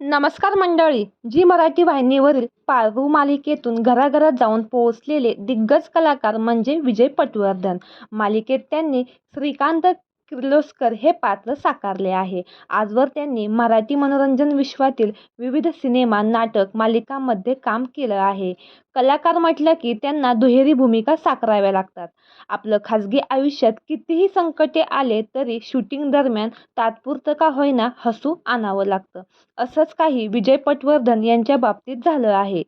नमस्कार मंडळी. जी मराठी वाहिनीवरील पारू मालिकेतून घराघरात जाऊन पोहोचलेले दिग्गज कलाकार म्हणजे विजय पटवर्धन. मालिकेत त्यांनी श्रीकांत किर्लोस्कर हे पात्र साकारले आहे. आजवर त्यांनी मराठी मनोरंजन विश्वातील विविध सिनेमा नाटक मालिकांमध्ये काम केलं आहे. कलाकार म्हटलं की त्यांना दुहेरी भूमिका साकाराव्या लागतात. आपलं खाजगी आयुष्यात कितीही संकटे आले तरी शूटिंग दरम्यान तात्पुरतं का होईना हसू आणावं लागतं. असंच काही विजय पटवर्धन यांच्या बाबतीत झालं आहे.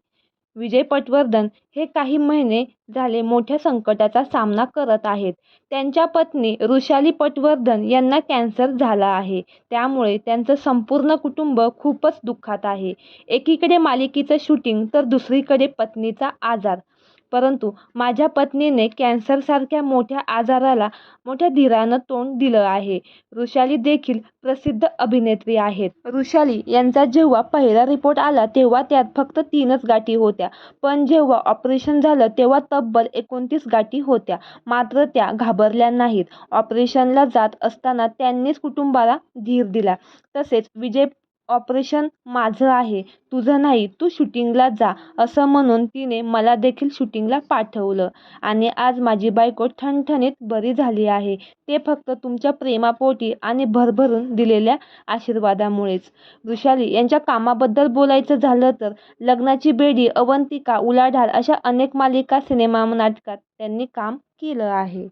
विजय पटवर्धन हे काही महिने झाले मोठ्या संकटाचा सामना करत आहेत. त्यांच्या पत्नी ऋषाली पटवर्धन यांना कॅन्सर झाला आहे. त्यामुळे त्यांचं संपूर्ण कुटुंब खूपच दुःखात आहे. एकीकडे मालिकेचं शूटिंग तर दुसरीकडे पत्नीचा आजार. परंतु माझ्या पत्नीने कॅन्सरसारख्या मोठ्या आजाराला मोठ्या धीरानं तोंड दिलं आहे. ऋषाली देखील प्रसिद्ध अभिनेत्री आहेत. ऋषाली यांचा जेव्हा पहिला रिपोर्ट आला तेव्हा त्यात फक्त तीनच गाठी होत्या. पण जेव्हा ऑपरेशन झालं तेव्हा तब्बल एकोणतीस गाठी होत्या. मात्र त्या घाबरल्या नाहीत. ऑपरेशनला जात असताना त्यांनीच कुटुंबाला धीर दिला. तसेच विजय ऑपरेशन माझं आहे. तुझं नाही तू शूटिंगला जा असं म्हणून तिने मला देखील शूटिंगला पाठवलं. आणि आज माझी बायको ठणठणीत बरी झाली आहे. ते फक्त तुमच्या प्रेमापोटी आणि भरभरून दिलेल्या आशीर्वादामुळेच. वृषाली यांच्या कामाबद्दल बोलायचं झालं तर लग्नाची बेडी अवंतिका उलाढाल अशा अनेक मालिका सिनेमा नाटकात त्यांनी काम केलं आहे.